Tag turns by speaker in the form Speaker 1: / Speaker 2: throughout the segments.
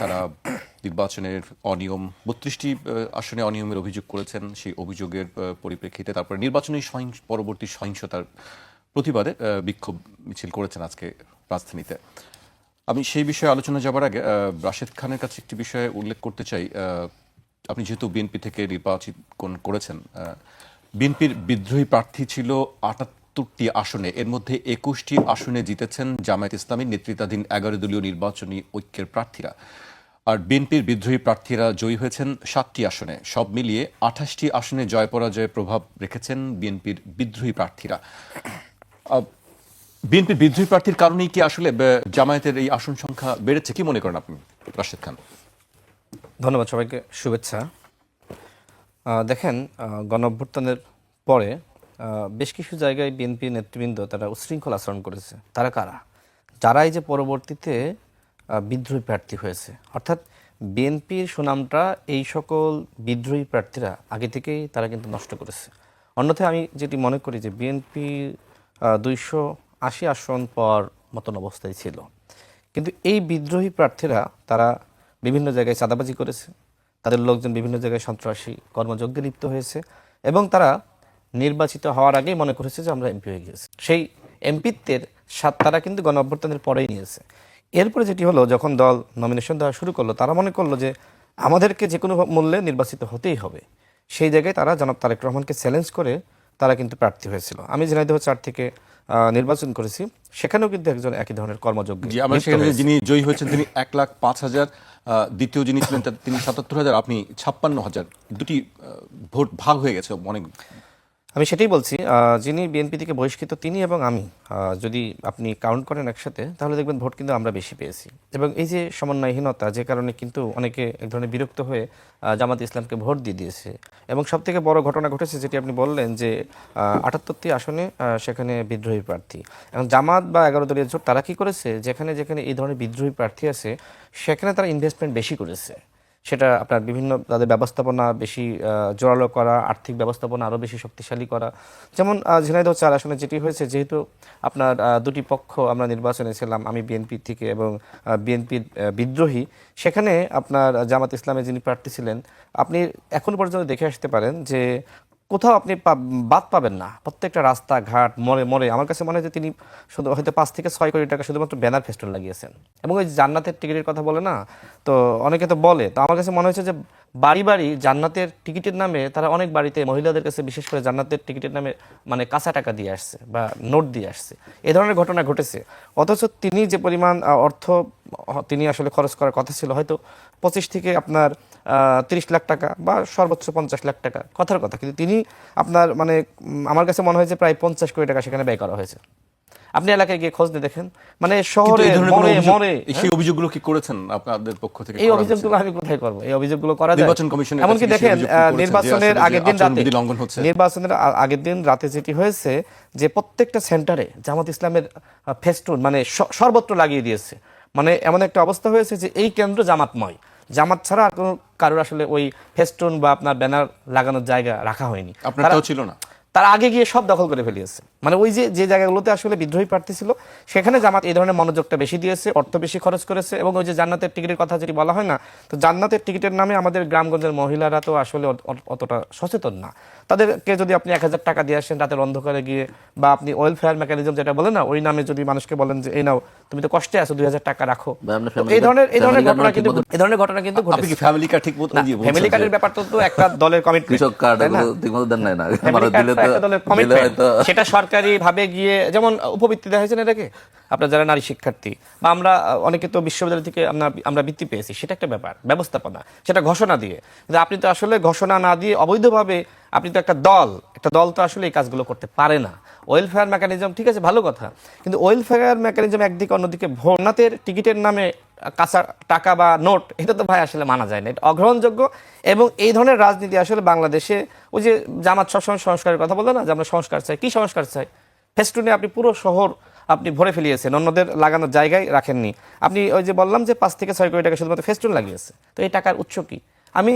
Speaker 1: তারা নির্বাচনের অনিয়ম, বত্রিশটি আসনে অনিয়মের অভিযোগ করেছেন। সেই অভিযোগের পরিপ্রেক্ষিতে তারপরে নির্বাচনী পরবর্তী সহিংসতার প্রতিবাদে বিক্ষোভ মিছিল করেছেন আজকে রাজধানীতে। আমি সেই বিষয়ে আলোচনা যাবার আগে রাশেদ খানের কাছে একটি বিষয়ে উল্লেখ করতে চাই। আপনি যেহেতু বিএনপি থেকে নির্বাচিত করেছেন বিএনপির বিদ্রোহী প্রার্থী ছিল আটাত্তরটি আসনে, এর মধ্যে একুশটি আসনে জিতেছেন জামায়াত ইসলামীর নেতৃত্বাধীন এগারো দলীয় নির্বাচনী ঐক্যের প্রার্থীরা। আর বিএনপির বিদ্রোহী প্রার্থীরা জয়ী হয়েছেন সাতটি আসনে। সব মিলিয়ে আঠাশটি আসনে জয় পরাজয়ে প্রভাব রেখেছেন বিএনপির বিদ্রোহী প্রার্থীরা। বিএনপির বিদ্রোহী প্রার্থীর কারণেই কি আসলে জামায়াতের এই আসন সংখ্যা বেড়েছে? কি মনে করেন আপনি, রাশেদ খান?
Speaker 2: ধন্যবাদ সবাইকে, শুভেচ্ছা। দেখেন গণ পরে বেশ কিছু জায়গায় বিএনপি নেতৃবৃন্দ তারা উশৃঙ্খল আচরণ করেছে। তারা কারা? যারাই যে পরবর্তীতে বিদ্রোহী প্রার্থী হয়েছে। অর্থাৎ বিএনপির সুনামটা এই সকল বিদ্রোহী প্রার্থীরা আগে থেকেই তারা কিন্তু নষ্ট করেছে। অন্যথায় আমি যেটি মনে করি যে বিএনপি দুইশো আশি আসন পর মতন অবস্থায় ছিল। কিন্তু এই বিদ্রোহী প্রার্থীরা তারা বিভিন্ন জায়গায় চাঁদাবাজি করেছে। তাদের লোকজন বিভিন্ন জায়গায় সন্ত্রাসী কর্মযজ্ঞে লিপ্ত হয়েছে এবং তারা নির্বাচিত হওয়ার আগেই মনে করেছে যে আমরা এমপি হয়ে গিয়েছি। সেই এমপিত্বের স্বাদ তারা কিন্তু গণ অভ্যর্থনের পরেই নিয়েছে। এরপরে যেটি হলো যখন দল নমিনেশন দেওয়া শুরু করল তারা মনে করল যে আমাদেরকে যে কোনো মূল্যে নির্বাচিত হতেই হবে। সেই জায়গায় তারা জনাব তারেক রহমানকে চ্যালেঞ্জ করে তারা কিন্তু প্রার্থী হয়েছিল। আমি ঝিনাইদহ চার থেকে নির্বাচন করেছি সেখানেও কিন্তু একজন একই ধরনের কর্মযোগ্য
Speaker 1: আমরা সেখানে যিনি জয়ী হয়েছেন তিনি এক লাখ পাঁচ হাজার দ্বিতীয় যিনি ছিলেন তিনি সাতাত্তর হাজার আপনি ছাপ্পান্ন হাজার দুটি ভোট ভাগ হয়ে গেছে অনেক।
Speaker 2: আমি সেটাই বলছি যিনি বিএনপি থেকে বহিষ্কৃত তিনি এবং আমি যদি আপনি কাউন্ট করেন একসাথে, তাহলে দেখবেন ভোট কিন্তু আমরা বেশি পেয়েছি। এবং এই যে সমন্বয়হীনতা, যে কারণে কিন্তু অনেকে এক ধরনের বিরক্ত হয়ে জামাত ইসলামকে ভোট দিয়ে দিয়েছে। এবং সব থেকে বড় ঘটনা ঘটেছে, যেটি আপনি বললেন যে আটাত্তরটি আসনে সেখানে বিদ্রোহী প্রার্থী। এবং জামাত বা এগারো দলীয় জোট তারা কি করেছে? যেখানে যেখানে এই ধরনের বিদ্রোহী প্রার্থী আছে, সেখানে তারা ইনভেস্টমেন্ট বেশি করেছে। সেটা আপনার বিভিন্ন তাদের ব্যবস্থাপনা বেশি জোরালো করা, আর্থিক ব্যবস্থাপনা আরও বেশি শক্তিশালী করা। যেমন ঝিনাইদহ চার আসনে যেটি হয়েছে, যেহেতু আপনার দুটি পক্ষ আমরা নির্বাচনে ছিলাম, আমি বিএনপি থেকে এবং বিএনপির বিদ্রোহী, সেখানে আপনার জামাত ইসলামের যিনি প্রার্থী ছিলেন, আপনি এখন পর্যন্ত দেখে আসতে পারেন যে কোথাও আপনি বাদ পাবেন না। প্রত্যেকটা রাস্তাঘাট মরে মরে আমার কাছে মনে হয় যে তিনি শুধু হয়তো পাঁচ থেকে ছয় কোটি টাকা শুধুমাত্র ব্যানার ফেস্টুন লাগিয়েছেন। এবং ওই জান্নাতের টিকিটের কথা বলে না, তো অনেকে তো বলে, তো আমার কাছে মনে হয়েছে যে বাড়ি বাড়ি জান্নাতের টিকিটের নামে তারা অনেক বাড়িতে মহিলাদের কাছে বিশেষ করে জান্নাতের টিকিটের নামে মানে কাঁচা টাকা দিয়ে আসছে বা নোট দিয়ে আসছে। এ ধরনের ঘটনা ঘটেছে। অথচ তিনি যে পরিমাণ অর্থ তিনি আসলে খরচ করার কথা ছিল, হয়তো পঁচিশ থেকে আপনার তিরিশ লাখ টাকা বা সর্বোচ্চ পঞ্চাশ লাখ টাকা, কথার কথা। কিন্তু তিনি আপনার মানে আমার কাছে মনে হয়েছে প্রায় পঞ্চাশ কোটি টাকা সেখানে ব্যয় করা হয়েছে। আপনি এলাকায় গিয়ে খোঁজ দিয়ে দেখেন। মানে শহরে মরে মরে
Speaker 1: এই সেই অভিযোগগুলো কি করেছেন আপনাদের পক্ষ থেকে
Speaker 2: এই অভিযোগগুলো আমি কোথায় করব? এই অভিযোগগুলো করা যায়?
Speaker 1: নির্বাচন কমিশনের
Speaker 2: এমনকি
Speaker 1: কি
Speaker 2: দেখেন নির্বাচনের আগের দিন রাতে
Speaker 1: লঙ্ঘন হচ্ছে?
Speaker 2: নির্বাচনের আগের দিন রাতে যেটি হয়েছে যে প্রত্যেকটা সেন্টারে জামাত ইসলামের ফেস্টুন মানে সর্বত্র লাগিয়ে দিয়েছে। মানে এমন একটা অবস্থা হয়েছে যে এই কেন্দ্র জামাতময়। জামাত ছাড়া আর কোনো কারোর আসলে ওই ফেস্টুন বা আপনার ব্যানার লাগানোর জায়গা রাখা হয়নি।
Speaker 1: আপনার
Speaker 2: তারা-
Speaker 1: তাও ছিল না?
Speaker 2: তার আগে গিয়ে সব দখল করে ফেলিয়েছে। মানে ওই যে যে জায়গাগুলোতে আসলে বিদ্রোহী প্রার্থী ছিল সেখানে জামাত এই ধরনের মনোযোগটা বেশি দিয়েছে অর্থ বেশি খরচ করেছে এবং ওই যে জান্নাতের টিকিটের কথা যেটি বলা হয় না তো জান্নাতের টিকিটের নামে আমাদের গ্রামগঞ্জের মহিলারা তো আসলে অত- অত- অতটা সচেতন না। তাদেরকে যদি আপনি এক হাজার টাকা দিয়ে আসেন রাতের অন্ধকারে গিয়ে বা আপনি ওয়েলফেয়ার মেকানিজম যেটা বলে না ওই নামে যদি মানুষকে বলেন যে এই নাও তুমি তো কষ্টে আছো দুই হাজার টাকা রাখো। এই ধরনের এই ধরনের ঘটনা কিন্তু এই ধরনের ঘটনা কিন্তু
Speaker 1: আপনি ফ্যামিলি কার্ড ঠিক মতো
Speaker 2: ফ্যামিলি কার্ডের ব্যাপারটা তো একটা দলের কমিটমেন্ট।
Speaker 3: কৃষক কার্ড ঠিকমতো দেন না দিলে
Speaker 2: একটা দলের।
Speaker 3: হয়তো
Speaker 2: সেটা সরকারি ভাবে গিয়ে যেমন উপবৃত্তি দেওয়া হয়েছে এটাকে? আপনার যারা নারী শিক্ষার্থী বা আমরা অনেকে তো বিশ্ববিদ্যালয় থেকে আমরা আমরা বৃত্তি পেয়েছি সেটা একটা ব্যাপার ব্যবস্থাপনা সেটা ঘোষণা দিয়ে। কিন্তু আপনি তো আসলে ঘোষণা না দিয়ে অবৈধভাবে আপনি তো একটা দল একটা দল তো আসলে এই কাজগুলো করতে পারে না। ওয়েলফেয়ার মেকানিজম ঠিক আছে ভালো কথা। কিন্তু ওয়েলফেয়ার মেকানিজম একদিকে অন্যদিকে ভোটনাথের টিকিটের নামে কাঁচা টাকা বা নোট, এটা তো ভাই আসলে মানা যায় না। এটা অগ্রহণযোগ্য এবং এই ধরনের রাজনীতি আসলে বাংলাদেশে ওই যে জামাত সবসময় সংস্কারের কথা বলে না, যে আমরা সংস্কার চাই। কি সংস্কার চাই? ফেস্টুনে আপনি পুরো শহর আপনি ভরে ফেলিয়েছেন, অন্যদের লাগানোর জায়গায় রাখেননি। আপনি ওই যে বললাম যে পাঁচ থেকে ছয় কোটি টাকা শুধুমাত্র ফেস্টুন লাগিয়েছে। তো এই টাকার উৎস কি? আমি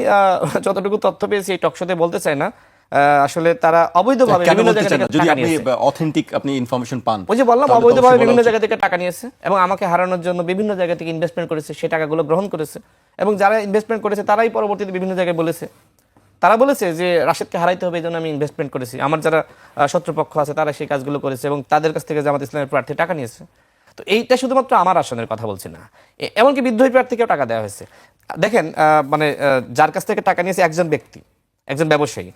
Speaker 2: যতটুকু তথ্য পেয়েছি এই টকশোতে বলতে চাই না। আসলে তারা অবৈধভাবে বিভিন্ন জায়গা? থেকে
Speaker 1: যদি আপনি অথেন্টিক আপনি ইনফরমেশন পান
Speaker 2: ওই যে বললাম অবৈধভাবে বিভিন্ন জায়গা থেকে টাকা নিয়েছে এবং আমাকে হারানোর জন্য বিভিন্ন জায়গা থেকে ইনভেস্টমেন্ট করেছে সেই টাকাগুলো গ্রহণ করেছে। এবং যারা ইনভেস্টমেন্ট করেছে তারাই পরবর্তীতে বিভিন্ন জায়গায় বলেছে। তারা বলেছে যে রাশেদকে হারাইতে হবে এই জন্য আমি ইনভেস্টমেন্ট করেছি। আমার যারা শত্রুপক্ষ আছে তারা সেই কাজগুলো করেছে এবং তাদের কাছ থেকে জামাত ইসলামের প্রার্থী টাকা নিয়েছে। তো এইটা শুধুমাত্র আমার আসনের কথা বলছি না। এমনকি বিদ্রোহী প্রার্থীকেও টাকা দেওয়া হয়েছে। দেখেন আহ, মানে যার কাছ থেকে টাকা নিয়েছে একজন ব্যক্তি একজন ব্যবসায়ী।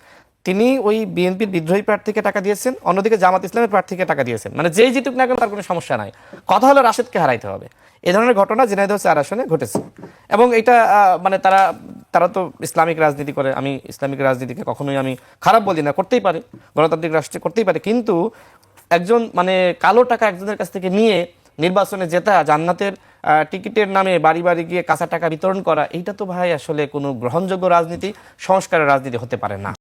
Speaker 2: তিনি ওই বিএনপির বিদ্রোহী প্রার্থীকে টাকা দিয়েছেন, অন্যদিকে জামাত ইসলামের প্রার্থীকে টাকা দিয়েছেন। মানে যেই জিতুক না কেন তার কোনো সমস্যা নাই। কথা হলো রাশেদকে হারাইতে হবে। এ ধরনের ঘটনা ঝিনাইদহ চার আসনে ঘটেছে। এবং এটা মানে তারা তারা তো ইসলামিক রাজনীতি করে। আমি ইসলামিক রাজনীতিকে কখনোই আমি খারাপ বলি না, করতেই পারে। গণতান্ত্রিক রাষ্ট্রে করতেই পারে। কিন্তু একজন মানে কালো টাকা একজনের কাছ থেকে নিয়ে নির্বাচনে জেতা, জান্নাতের টিকিটের নামে বাড়ি বাড়ি গিয়ে কাঁচা টাকা বিতরণ করা, এইটা তো ভাই আসলে কোনো গ্রহণযোগ্য রাজনীতি, সংস্কারের রাজনীতি হতে পারে না।